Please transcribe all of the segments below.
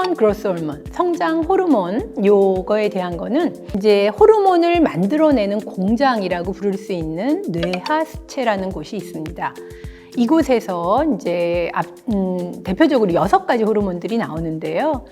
휴먼 그로스 호르몬, 성장 호르몬 요거에 대한 거는 이제 호르몬을 만들어내는 공장이라고 부를 수 있는 뇌하수체라는 곳이 있습니다. 이곳에서 이제 앞- 음, 대표적으로 여섯 가지 호르몬들이 나오는데요.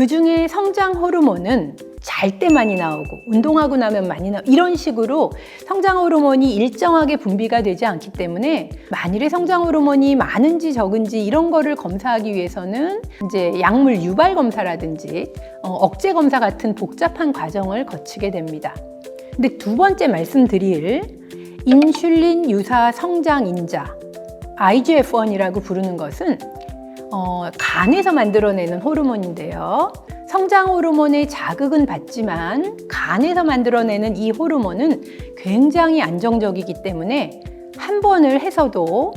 그 중에 성장 호르몬은 잘 때 많이 나오고 운동하고 나면 많이 나오고 이런 식으로 성장 호르몬이 일정하게 분비가 되지 않기 때문에 만일에 성장 호르몬이 많은지 적은지 이런 거를 검사하기 위해서는 이제 약물 유발 검사라든지 어, 억제 검사 같은 복잡한 과정을 거치게 됩니다. 근데 두 번째 말씀드릴 인슐린 유사 성장 인자 IGF-1이라고 부르는 것은 어, 간에서 만들어내는 호르몬인데요. 성장 호르몬의 자극은 받지만 간에서 만들어내는 이 호르몬은 굉장히 안정적이기 때문에 한 번을 해서도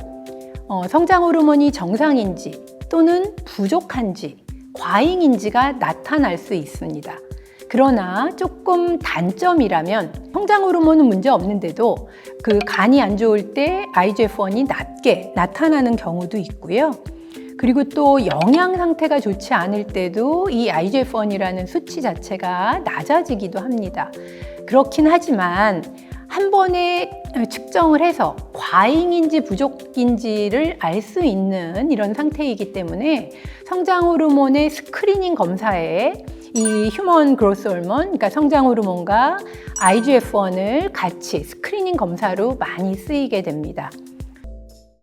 어, 성장 호르몬이 정상인지 또는 부족한지 과잉인지가 나타날 수 있습니다. 그러나 조금 단점이라면 성장 호르몬은 문제 없는데도 그 간이 안 좋을 때 IGF-1이 낮게 나타나는 경우도 있고요. 그리고 또 영양 상태가 좋지 않을 때도 이 IGF-1이라는 수치 자체가 낮아지기도 합니다. 그렇긴 하지만 한 번에 측정을 해서 과잉인지 부족인지를 알 수 있는 이런 상태이기 때문에 성장 호르몬의 스크리닝 검사에 이 휴먼 그로스 호르몬, 그러니까 성장 호르몬과 IGF-1을 같이 스크리닝 검사로 많이 쓰이게 됩니다.